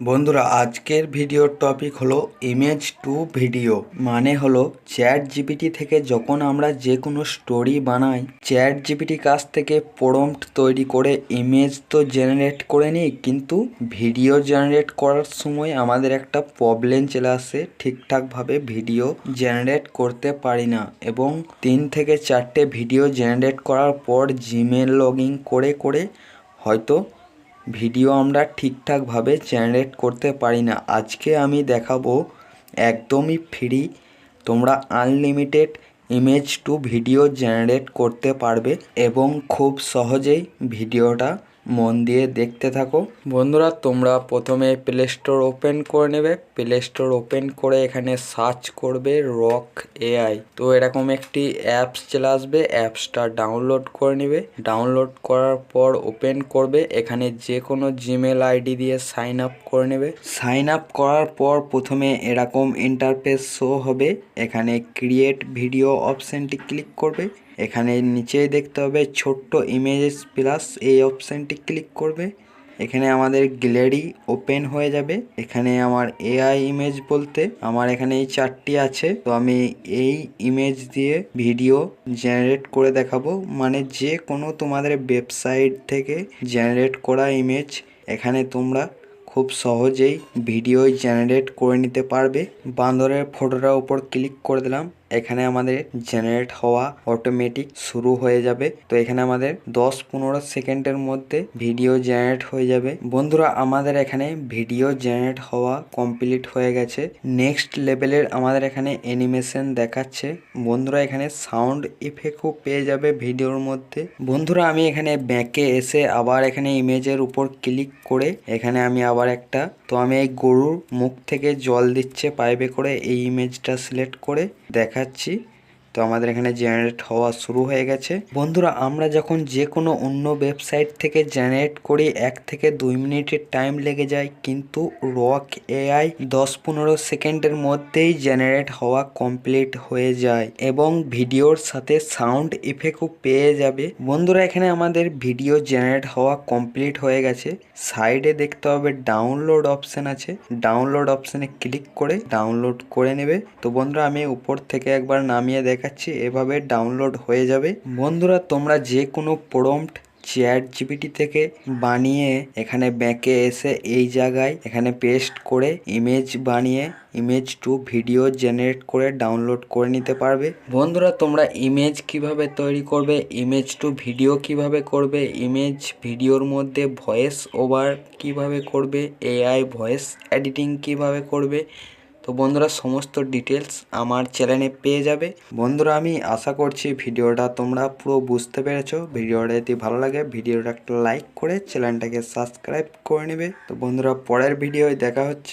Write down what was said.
বন্ধুরা, আজকের ভিডিওর টপিক হলো ইমেজ টু ভিডিও মানে হলো চ্যাট জিপিটি থেকে যখন আমরা যে কোনো স্টোরি বানাই চ্যাট জিপিটি কাছ থেকে প্রম্পট তৈরি করে ইমেজ তো জেনারেট করে নিই, কিন্তু ভিডিও জেনারেট করার সময় আমাদের একটা প্রবলেম চলে আসে, ঠিকঠাকভাবে ভিডিও জেনারেট করতে পারি না। এবং তিন থেকে চারটে ভিডিও জেনারেট করার পর জিমেল লগ করে করে হয়তো ভিডিও আমরা ঠিকঠাকভাবে জেনারেট করতে পারি না। আজকে আমি দেখাবো একদমই ফ্রি তোমরা unlimited image to video generate করতে পারবে এবং খুব সহজেই ভিডিওটা মন দিয়ে দেখতে থাকো। বন্ধুরা, তোমরা প্রথমে প্লে স্টোর ওপেন করে নেবে। প্লে স্টোর ওপেন করে এখানে সার্চ করবে রক এআই তো এরকম একটি অ্যাপস চলে আসবে। অ্যাপসটা ডাউনলোড করে নেবে। ডাউনলোড করার পর ওপেন করবে। এখানে যে কোনো জিমেল আইডি দিয়ে সাইন আপ করে নেবে। সাইন আপ করার পর প্রথমে এরকম ইন্টারফেস শো হবে। এখানে ক্রিয়েট ভিডিও অপশানটি ক্লিক করবে। এখানে নিচে দেখতে হবে ছোট্ট ইমেজেস প্লাস এই অপশানটি ক্লিক করবে। এখানে আমাদের গ্যালারি ওপেন হয়ে যাবে। এখানে আমার এআই ইমেজ বলতে আমার এখানে এই চারটি আছে। তো আমি এই ইমেজ দিয়ে ভিডিও জেনারেট করে দেখাবো। মানে যে কোনো তোমাদের ওয়েবসাইট থেকে জেনারেট করা ইমেজ এখানে তোমরা খুব সহজেই ভিডিও জেনারেট করে নিতে পারবে। বান্দরের ফটোটার উপর ক্লিক করে দিলাম। এখানে আমাদের জেনারেট হওয়া অটোমেটিক শুরু হয়ে যাবে। তো এখানে আমাদের দশ পনেরো সেকেন্ডের মধ্যে ভিডিও জেনারেট হয়ে যাবে। বন্ধুরা, আমাদের এখানে ভিডিও জেনারেট হওয়া কমপ্লিট হয়ে গেছে। নেক্সট লেভেলের আমাদের এখানে অ্যানিমেশন দেখাচ্ছে। বন্ধুরা, এখানে সাউন্ড ইফেক্টও পেয়ে যাবে ভিডিওর মধ্যে। বন্ধুরা, আমি এখানে ব্যাকে এসে আবার এখানে ইমেজের উপর ক্লিক করে এখানে আমি আবার একটা, তো আমি এই গরুর মুখ থেকে জল দিচ্ছে পাইপে করে এই ইমেজটা সিলেক্ট করে দেখাচ্ছি। তো আমাদের এখানে জেনারেট হওয়া শুরু হয়ে গেছে। বন্ধুরা, আমরা যখন যে কোনো অন্য ওয়েবসাইট থেকে জেনারেট করি, এক থেকে দুই মিনিটের টাইম লেগে যায়। কিন্তু রক এআই দশ পনেরো সেকেন্ডের মধ্যেই জেনারেট হওয়া কমপ্লিট হয়ে যায় এবং ভিডিওর সাথে সাউন্ড ইফেক্টও পেয়ে যাবে। বন্ধুরা, এখানে আমাদের ভিডিও জেনারেট হওয়া কমপ্লিট হয়ে গেছে। সাইডে দেখতে হবে ডাউনলোড অপশন আছে। ডাউনলোড অপশনে ক্লিক করে ডাউনলোড করে নেবে। তো বন্ধুরা, আমি উপর থেকে একবার নামিয়ে দেখাচ্ছি এভাবে ডাউনলোড হয়ে যাবে। বন্ধুরা, তোমরা যে কোনো প্রম্পট চ্যাট জিপিটি থেকে বানিয়ে এখানে ব্যাকে এসে এই জায়গায় এখানে পেস্ট করে ইমেজ বানিয়ে ইমেজ টু ভিডিও জেনারেট করে ডাউনলোড করে নিতে পারবে। বন্ধুরা, তোমরা ইমেজ কীভাবে তৈরি করবে ইমেজ টু ভিডিও কীভাবে করবে ইমেজ ভিডিওর মধ্যে ভয়েস ওভার কীভাবে করবে এআই ভয়েস এডিটিং কীভাবে করবে তো বন্ধুরা, সমস্ত ডিটেলস আমার চ্যানেলে পেয়ে যাবে। বন্ধুরা, আমি আশা করছি ভিডিওটা তোমরা পুরো বুঝতে পেরেছ। ভিডিওটা যদি ভালো লাগে, ভিডিওটা একটা লাইক করে চ্যানেলটাকে সাবস্ক্রাইব করে নেবে। তো বন্ধুরা, পরের ভিডিওয় দেখা হচ্ছে।